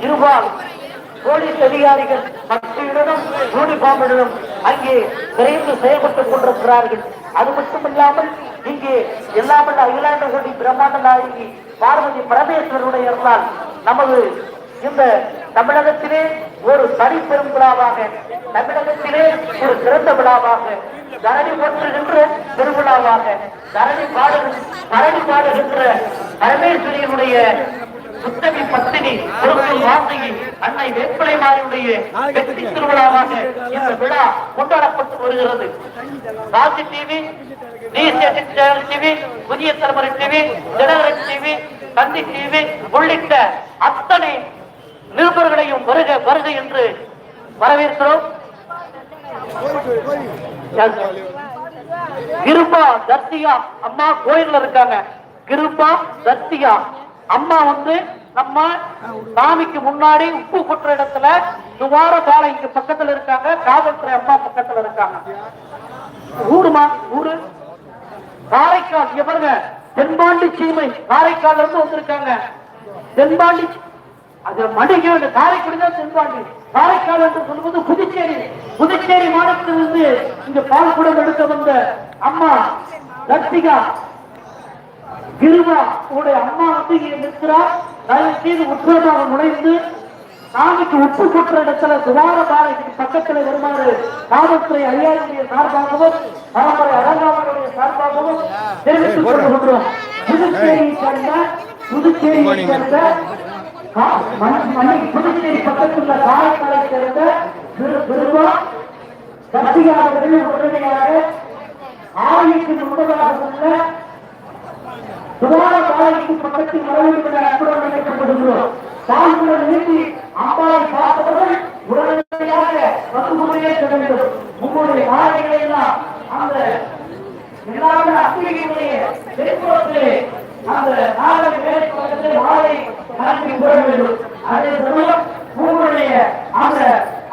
இருபால் police அதிகாரிகள் மக்களிடம் யூனிஃபார்முடனும் அங்கே விரைந்து செயல்பட்டுக் கொண்டிருக்கிறார்கள். அது மட்டுமில்லாமல் இங்கே எல்லாமல்ல அகிலாண்டகோடி பிரம்மாண்ட நாயகி பார்வதி பரமேஸ்வரனுடைய நமது இந்த தமிழகத்திலே ஒரு தனி பெரும் விழாவாக தமிழகத்திலே ஒரு சிறந்த விழாவாக தரணி போற்றுகின்ற திருவிழாவாக தரணி பாடு தரணி பாடுகின்ற பரமேஸ்வரியனுடைய சுத்தமி பத்தினி பொருட்கள் வாசகி அன்னை வேப்பிலை மாறியுடைய வெற்றி திருவிழாவாக இந்த விழா கொண்டாடப்பட்டு வருகிறது. ராசி TV channel TV Puthiya Thalaimurai TV Dinakaran TV Thanthi TV உள்ளிட்ட அத்தனை நிருபர்களையும் வருக வருக என்று வரவேற்கிறோம். கிருபா தர்சியா அம்மா கோயில்ல இருக்காங்க. கிருபா தர்சியா அம்மா வந்து நம்ம சாமிக்கு முன்னாடி உப்பு கொட்டுற இடத்துல துவார பாலை இங்க பக்கத்துல இருக்காங்க காவல்துறை அம்மா பக்கத்துல இருக்காங்க. ஊருமா ஊரு. காரைக்கால் இங்க பாருங்க. தென்பாண்டி சீமை காரைக்கால் இருந்து வந்திருக்காங்க. தென்பாண்டி அது மடிக்க வேண்டும் காரைக்குடி தான் தென்பாண்டி. காரைக்கால் என்று சொல்வது புதுச்சேரி. புதுச்சேரி மாநிலத்திலிருந்து இங்க பால் கூட எடுக்க வந்த அம்மா லட்சிகா. கிருபா உடைய அம்மா வந்து இங்க நிற்கிறார். தயவு செய்து உற்சவமாக நுழைந்து சாமிக்கு உப்பு கொட்டுற இடத்துல துவார பாலைக்கு பக்கத்துல வருமாறு காவல்துறை அதிகாரிகளுடைய சார்பாகவும் பரம்பரை அலங்காவலுடைய சார்பாகவும் தெரிவித்துக் கொள்கின்றோம். புதுச்சேரியை சேர்ந்த புதுச்சேரியை சேர்ந்த புதுச்சேரி பக்கத்துள்ள காரைக்காலை சேர்ந்த திரு திருவா கட்சியாளர்கள் உடனடியாக ஆலயத்தின் முன்னதாக உள்ள சுகாதார பாலைக்கு பக்கத்தில் வரவேற்கிற அன்புடன் நினைக்கப்படுகிறோம் தாழ்வுடன் நீட்டி அம்பாவை பார்த்தவர்கள் உடனடியாக செல்ல வேண்டும். உங்களுடைய மாலைகளை எல்லாம் அந்த எல்லாமே அத்திரிகையுடைய வெளிப்புறத்திலே அந்த நாளை வேலை பக்கத்தில் வாழை நடத்தி போட வேண்டும். அதே சமயம் உங்களுடைய அந்த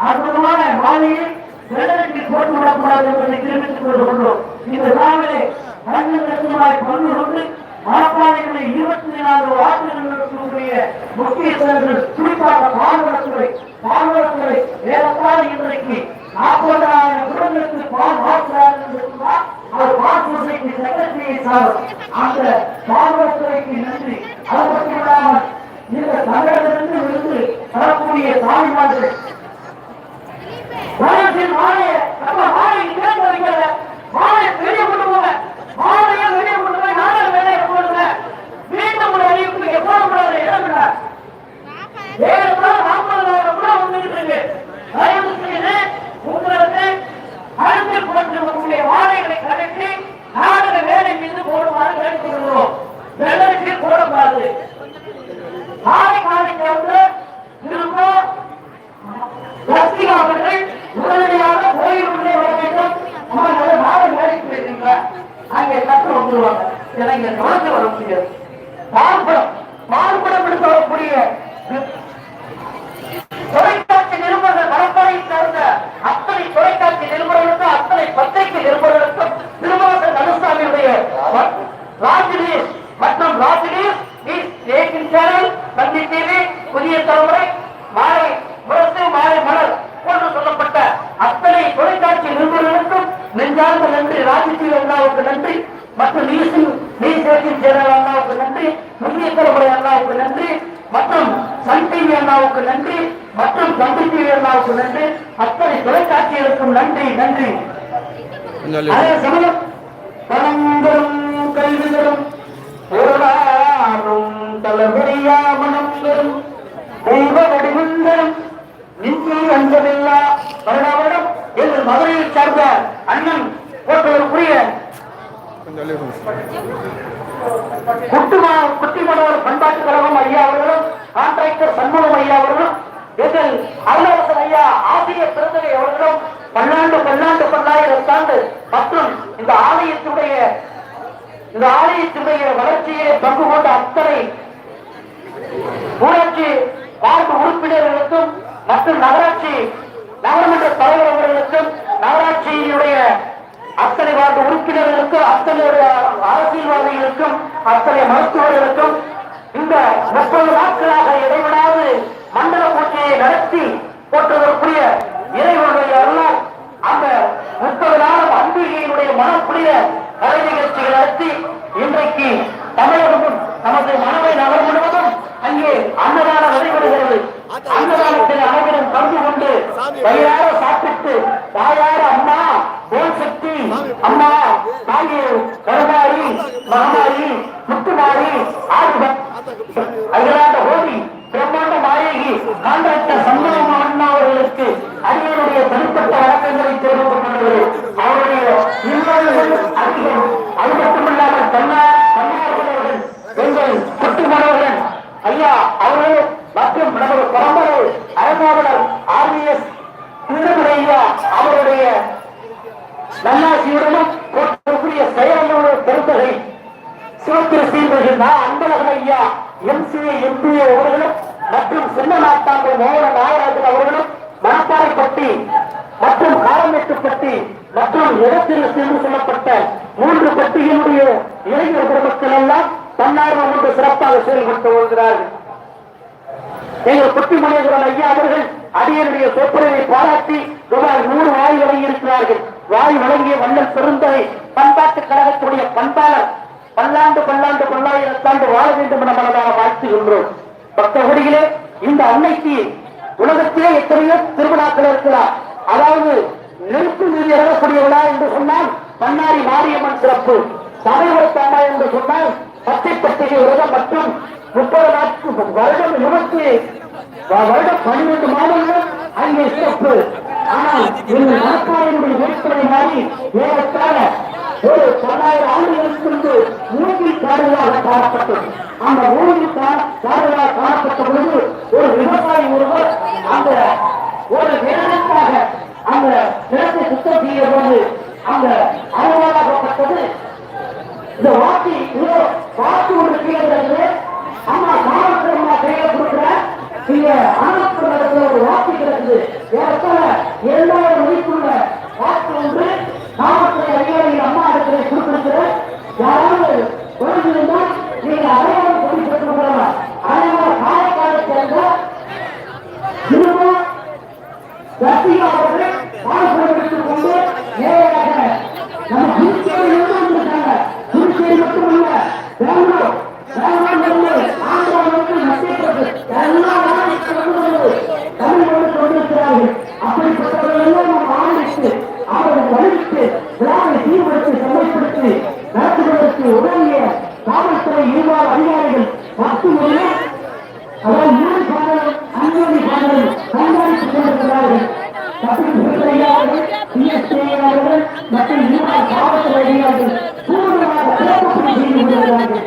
அற்புதமான மாலையை வெள்ளருக்கு போட்டு விடக்கூடாது என்பதை தெரிவித்துக் கொள்கிறோம் இந்த நாளிலே மண்ணு நெருமாய் பங்கு கொண்டு மாப்பாளைகளை இருபத்தி நான்கு ஆண்டுகளுடைய முக்கிய தலைவர்கள் குறிப்பாக பால்வளத்துறை பால்வளத்துறை ஏறத்தாழ இன்றைக்கு நாற்பதாயிரம் குடும்பங்களுக்கு பால் மாற்றுகிறார்கள் என்று சொன்னால் அவர் மாற்றுவதற்கு செக்ரட்டரியை சார். அந்த பால்வளத்துறைக்கு நன்றி. அது மட்டும் இல்லாமல் இந்த தமிழகத்திலிருந்து விழுந்து வரக்கூடிய தாய்மார்கள் வயசில் மாலைய நம்ம மாலை இங்கே வைக்கல மாலை வெளியே கொண்டு போங்க மாலையை வெளியே கொண்டு போய் நாங்கள் வேலையை போடுங்க மீண்டும் ஒரு அறிவிப்பு இங்க போடக்கூடாது இடம் இல்லை ஏழு நாற்பதாயிரம் கூட வந்துகிட்டு இருக்கு தயவு செய்து உங்களுக்கு அடுத்து போட்டு உங்களுடைய வாழைகளை கலட்டி நாடக வேலை மீது போடுமாறு கேட்டுக்கொள்கிறோம் கூடாது போடக்கூடாது மாலை வந்து திரும்ப அவர்கள் உடனடியாக கோயிலுள்ளே வர வேண்டும். அம்மா மாலை வேலைக்கு போயிருக்கீங்க அங்கே கற்று வந்துருவாங்க ஏன்னா இங்க தொடர்ந்து வர முடியாது மாறுபடம் எடுத்து வரக்கூடிய தொலைக்காட்சி நிருபர்கள் பரம்பரை சார்ந்த அத்தனை தொலைக்காட்சி நிருபர்களுக்கும் அத்தனை பத்திரிகை நிருபர்களுக்கும் திருமணத்தில் கருசாமியுடைய ராஜினீஷ் மற்றும் ராஜினீஷ் ஏகின் சேனல் தந்தி டிவி புதிய தலைமுறை மாலை முரசு மாலை மலர் போன்று சொல்லப்பட்ட அத்தனை தொலைக்காட்சி நிருபர்களுக்கும் நெஞ்சார்ந்த நன்றி ராஜினி அண்ணாவுக்கு நன்றி மற்றும் நீசிங் நீசேகின் சேனல் அண்ணாவுக்கு நன்றி புதிய தலைமுறை அண்ணாவுக்கு நன்றி மற்றும் சன் டிவி அண்ணாவுக்கு நன்றி மற்றும் தந்தி டிவி அண்ணாவுக்கு நன்றி அத்தனை தொலைக்காட்சிகளுக்கும் நன்றி நன்றி. அதே சமயம் பணங்களும் கல்விகளும் பொருளாரும் தலைமுறையா மனம் பெறும். தெய்வ வடிவங்களும் நின்று அன்பதில்லா வருடாவரம் என்று மதுரையை சார்ந்த அண்ணன் போன்றவருக்குரிய குட்டுமா குட்டிமனோர் பண்பாட்டு கழகம் ஐயா அவர்களும் கான்ட்ராக்டர் சண்முகம் ஐயா அவர்களும் எங்கள் அருளரசன் ஐயா ஆசிரியர் பிறந்தகை அவர்களும் பல்லாண்டு பல்லாண்டு பல்லாயிரம் ஆண்டு மற்றும் இந்த ஆலயத்துடைய இந்த ஆலயத்துடைய வளர்ச்சியை பங்கு கொண்ட அத்தனை ஊராட்சி வார்டு உறுப்பினர்களுக்கும் மற்றும் நகராட்சி நகரமன்ற தலைவர் அவர்களுக்கும் நகராட்சியினுடைய அத்தனை வார்டு உறுப்பினர்களுக்கும் அத்தனை அரசியல்வாதிகளுக்கும் அத்தனை மருத்துவர்களுக்கும் இந்த முப்பது நாட்களாக இடைவிடாது மண்டல பூஜையை நடத்தி போற்றுவதற்குரிய இறைவனுடைய அருளும் அந்த முப்பது நாளும் அம்பிகையினுடைய மனக்குரிய கலை நிகழ்ச்சிகள் நடத்தி இன்றைக்கு தமிழகம் மற்றும் மோகன நாகராஜன் அவர்களும் மணப்பாறைப்பட்டி மற்றும் காரமேட்டுப்பட்டி மற்றும் இடத்தில் சென்று சொல்லப்பட்ட மூன்று பட்டிகளுடைய இளைஞர் குடும்பத்தில் எல்லாம் தன்னார்வம் ஒன்று சிறப்பாக செயல்பட்டு வருகிறார்கள். எங்கள் குட்டி மணியகுரன் ஐயா அவர்கள் அடியனுடைய சொற்பொழிவை பாராட்டி ரூபாய் நூறு வாய் வழங்கியிருக்கிறார்கள். வாய் வழங்கிய வண்ணல் பெருந்தகை பண்பாட்டு கழகத்துடைய பண்பாளர் பல்லாண்டு பல்லாண்டு பல்லாயிரத்தாண்டு வாழ வேண்டும் என மனதாக வாழ்த்துகின்றோம். பக்தகுடியிலே இந்த அன்னைக்கு உலகத்திலே எத்தனையோ திருவிழாக்கள் இருக்கலாம் அதாவது நெருப்பு மீது இறங்கக்கூடிய விழா என்று சொன்னால் பன்னாரி மாரியம்மன் சிறப்பு சபைவரத்தாமா என்று சொன்னால் பச்சை பட்டிகை விரதம் மற்றும் முப்பது நாட்கள் வருடம் இருபத்தி வருடம் பன்னிரண்டு மாதங்கள் அங்கே சிறப்பு. ஆனால் இந்த மனப்பாளையனுடைய வெளிப்படை மாதிரி ஏறத்தாழ ஒரு பல்லாயிரம் ஆண்டுகளுக்கு முன்பு மூங்கில் காடுகளாக காணப்பட்டது. அந்த மூங்கில் காடுகளாக காணப்பட்ட பொழுது ஒரு விவசாயி ஒருவர் அந்த ஒரு நிலத்திற்காக அந்த நிலத்தை சுத்தம் செய்ய போது அந்த அலுவலாகப்பட்டது இந்த வாட்டி இதோ வாக்கு ஒரு கீழே அம்மா காவல்துறை அம்மா கையில கொடுக்குற இங்க ஆனப்பூர் இடத்துல ஒரு வாக்கு கிடக்குது. ஏறத்தாழ இரண்டாயிரம் மதிப்புள்ள வாக்கு ஒன்று காவல்துறை அதிகாரிகள் அம்மா இடத்துல கொடுத்திருக்கிற யாராவது குறைஞ்சிருந்தால் நீங்க அடையாளம் சொல்லி பெற்றுக்கொள்ளலாம் அடையாளம் காலக்காலை சேர்ந்த திரும்ப ரத்தியா அவர்கள் பாடப்படம் எடுத்துக் கொண்டு நேராக நம்ம புதுச்சேரியிலிருந்து வந்திருக்காங்க புதுச்சேரி மட்டுமல்ல பெங்களூர் பெங்களூர் ஆந்திராவிலிருந்து மத்திய பிரதேசம் எல்லா மாநிலத்திலிருந்து வந்து தமிழ் மொழி கொண்டிருக்கிறார்கள் அப்படிப்பட்டவர்கள் எல்லாம் நாம் ஆதரித்து அவர்களை வலித்து விழாவை சீர்படுத்தி சமைப்படுத்தி நடத்துவதற்கு உதவிய காவல்துறை ஈடுபாடு அதிகாரிகள் பத்து முறையும் அதாவது மூணு பாடல் அஞ்சலி பாடல் கண்காணித்துக் கொண்டிருக்கிறார்கள் அவர்கள் அவர்கள் மற்றும் முன்னாள் காவல்துறை அதிகாரிகள் பூர்வமாக சிறப்பு பணி செய்து கொண்டிருக்கிறார்கள்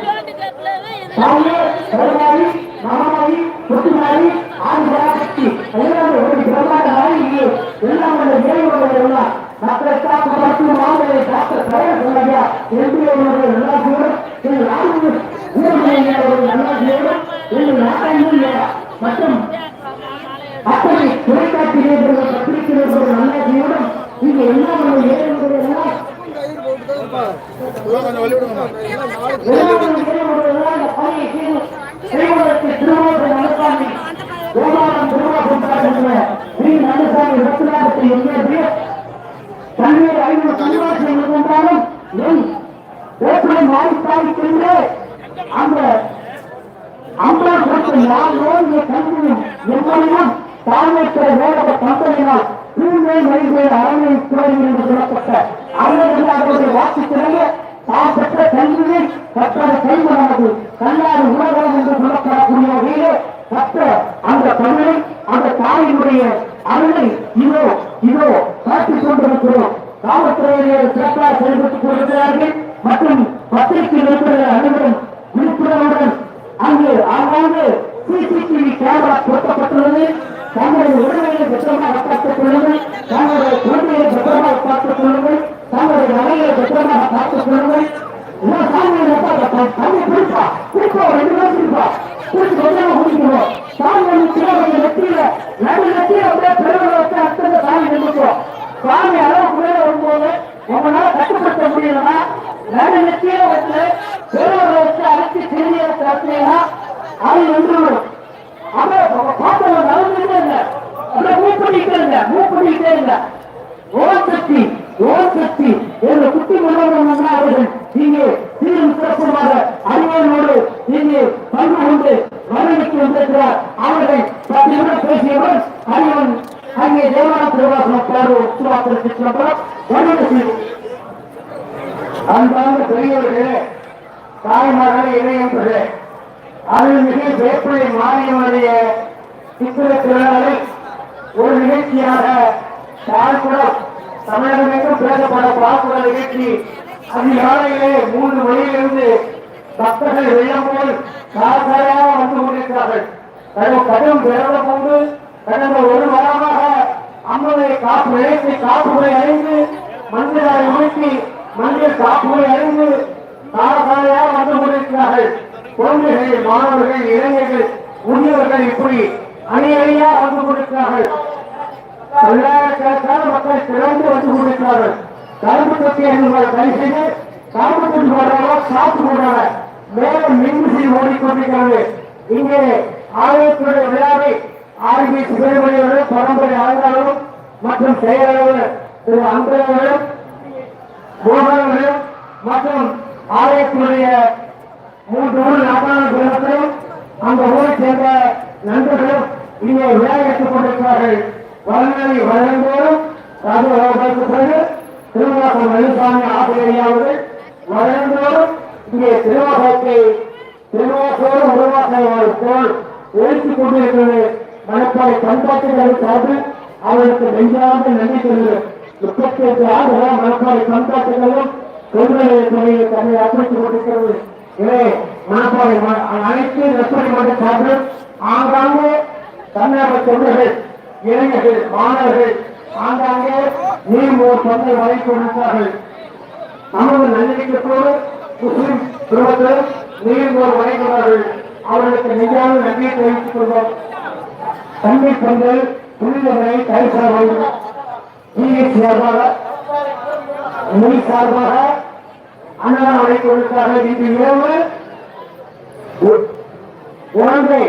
தாயே கருமாரி மகாமாரி கொத்துமாரி ஆதிபராசக்தி எல்லாமே ஒரு பிரம்மாண்ட நாயகி எல்லாம் அந்த இறைவர்கள் எல்லாம் மக்களுக்கா மற்றும் மாவட்ட டாக்டர் கலைஞர் சொன்னாங்க எம்பி அவர்கள் எல்லாத்தையும் எங்கள் ராணுவ வீரமணியை அவர்கள் எல்லாத்தையும் எங்கள் நாட்டாண்மையா மற்றும் அப்படி தொலைக்காட்சி நிருபர்கள் பத்திரிகை நிருபர்கள் நல்லாட்சியோடும் இங்க எல்லா ஏழைகள் எல்லாம் கொஞ்சம் வழி விடுங்கம்மா எல்லாரும் இறைவர்கள் அந்த பணியை செய்து செய்வதற்கு திருவாரூர் நடப்பாண்டி கோமாரம் திருவாரூர் ஸ்ரீ நடசாமி ரத்னாபதி எங்கே தண்ணீர் ஐநூறு சந்தோஷம் இருந்தாலும் என் ஓட்டுடன் வாய்ப்பாய்க்கின்ற அந்த அம்பலத்திற்கு யாரோ இங்கே கல்வியும் எவ்வளவும் தாழ்மைக்கிற வேடப்ப தூய்மை மொழிகளை அரணை துறையில் என்று சொல்லப்பட்ட அரணை அவருடைய வாக்குத்திறங்க தாம் பெற்ற கல்வியை கற்றது கைமணமது கல்லாறு மூவ் பண்ணிக்கிட்டே இல்ல மூ பண்ணிக்கிட்டே இல்ல மனோரமன் அவர்கள் இங்கே சீரும் சிறப்புமாக அறிவியலோடு இங்கே பங்கு கொண்டு வரவேற்று வந்திருக்கிறார். அவர்கள் பத்து நிமிடம் பேசியவர் அறிவன் அங்கே தேவாலயத்தில் முத்துவாசல் சொல்லப்படும் ஒன்று அன்பார்ந்த பெரியவர்களே தாய்மார்களே இணையர்களே அருள்மிகு வேப்பிலை மாரியனுடைய சித்திர திருநாளை ஒரு நிகழ்ச்சியாக பால்குடம் தமிழகமெங்கும் பேசப்பட பால்குட நிகழ்ச்சி அதிகாலையிலே மூன்று மணியிலிருந்து பக்தர்கள் வெள்ளம் போல் சாசாயாக வந்து கொண்டிருக்கிறார்கள். கடந்த கடும் விரத போது கடந்த ஒரு வாரமாக அம்மனை காப்பு நிலைத்து காப்புகளை அடைந்து மந்திரை அமைத்து மந்திர காப்புகளை அடைந்து சாரசாலையாக வந்து கொண்டிருக்கிறார்கள். குழந்தைகள் மாணவர்கள் இளைஞர்கள் முதியவர்கள் இப்படி அணி அணியாக வந்து கொண்டிருக்கிறார்கள். பல்லாயிரக்கணக்கான மக்கள் திறந்து வந்து கொண்டிருக்கிறார்கள். கரும்பு தொட்டி கை செய்து கரும்பு தொட்டி போடுறவங்க சாப்பிட்டு போடுறாங்க மேலும் மின்விசி ஓடிக்கொண்டிருக்கிறது. இங்கே ஆலயத்துடைய விழாவை ஆர்மி சுப்பிரமணியர்களும் பரம்பரை ஆளுநர்களும் மற்றும் செயலாளர் திரு அன்பர்களும் பூமர்களும் மற்றும் ஆலயத்தினுடைய மூன்று ஊர் நாட்டாள குடும்பத்திலும் அந்த ஊரை சேர்ந்த நண்பர்களும் இங்கே விழா எடுத்துக் கொண்டிருக்கிறார்கள் வளர்ந்ததை வளர்ந்தோறும் ராஜகோபாலுக்கு பிறகு திருவாசம் மணிசாமி ஆசிரியர்கள் வளர்ந்தோறும் இங்கே திருவாசத்தை திருவாசோடு உருவாக்குவது போல் எழுத்துக் கொண்டிருக்கிறது. மனப்பாறை பண்பாட்டுகள் சார்பில் அவருக்கு நெஞ்சார்ந்த நன்றி சொல்கிறேன் முப்பத்தி எட்டு ஆண்டுகளாக மனப்பாறை பண்பாட்டுகளும் தொழில்நுட்ப துறையில் தன்னை அர்ப்பணித்துக் கொண்டிருக்கிறது. எனவே மனப்பாறை அனைத்து நெற்பணி மன்ற சார்பில் ஆங்காங்கே தன்னார்வ தொண்டர்கள் இளைஞர்கள் மாணவர்கள் ஆங்காங்கே நீர் சொந்த வழங்கிக் கொண்டிருக்கிறார்கள். நமது நல்லிணக்கத்தோடு முஸ்லிம் குடும்பத்தில் நீர் ஒரு வழங்குகிறார்கள் அவர்களுக்கு நெஞ்சான நன்றியை தெரிவித்துக் கொள்வோம் தண்ணீர் பந்தல் புனிதவரை கைசார்கள் ஜிஎஸ் சார்பாக மொழி சார்பாக அன்னதானம் வழங்கிக் கொடுத்தார்கள் இன்று இரவு உ- உணர்வை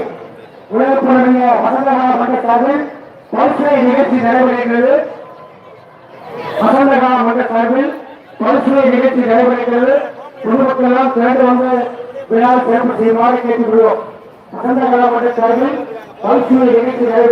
வசந்தகால மன்றத்தார்கள் பரிசுரை நிகழ்ச்சி நடைபெறுகிறது வசந்தகால மன்ற சார்பில் பரிசுரை நிகழ்ச்சி நடைபெறுகிறது பொதுமக்கள் எல்லாம் திரண்டு வந்து விழா சிறப்பு செய்யுமாறு கேட்டுக்கொள்வோம். வசந்தகால மன்ற சார்பில் பரிசுரை நிகழ்ச்சி நடைபெறும்